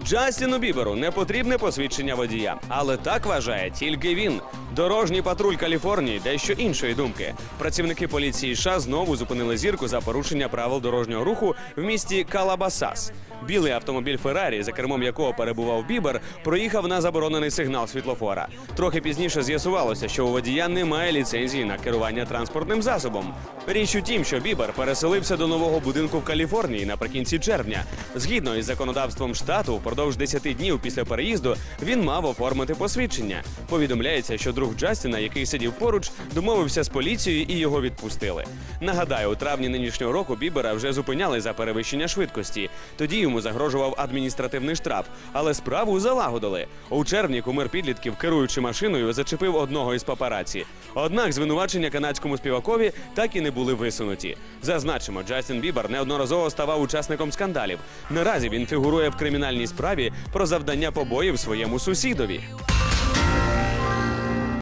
Джастіну Біберу не потрібне посвідчення водія, але так вважає тільки він. Дорожній патруль Каліфорнії дещо іншої думки. Працівники поліції США знову зупинили зірку за порушення правил дорожнього руху в місті Калабасас. Білий автомобіль Феррарі, за кермом якого перебував Бібер, проїхав на заборонений сигнал світлофора. Трохи пізніше з'ясувалося, що у водія немає ліцензії на керування транспортним засобом. Річ у тім, що Бібер переселився до нового будинку в Каліфорнії наприкінці червня. Згідно із законодавством штату, впродовж 10 днів після переїзду він мав оформити посвідчення. Повідомляється, що друг Джастіна, який сидів поруч, домовився з поліцією і його відпустили. Нагадаю, у травні нинішнього року Бібера вже зупиняли за перевищення швидкості. Тоді йому загрожував адміністративний штраф, але справу залагодили. У червні кумир підлітків, керуючи машиною, зачепив одного із папараці. Однак звинувачення канадському співакові так і не були висунуті. Зазначимо, Джастін Бібер неодноразово ставав учасником скандалів. Наразі він фігурує в кримінальній справі про завдання побоїв своєму сусідові.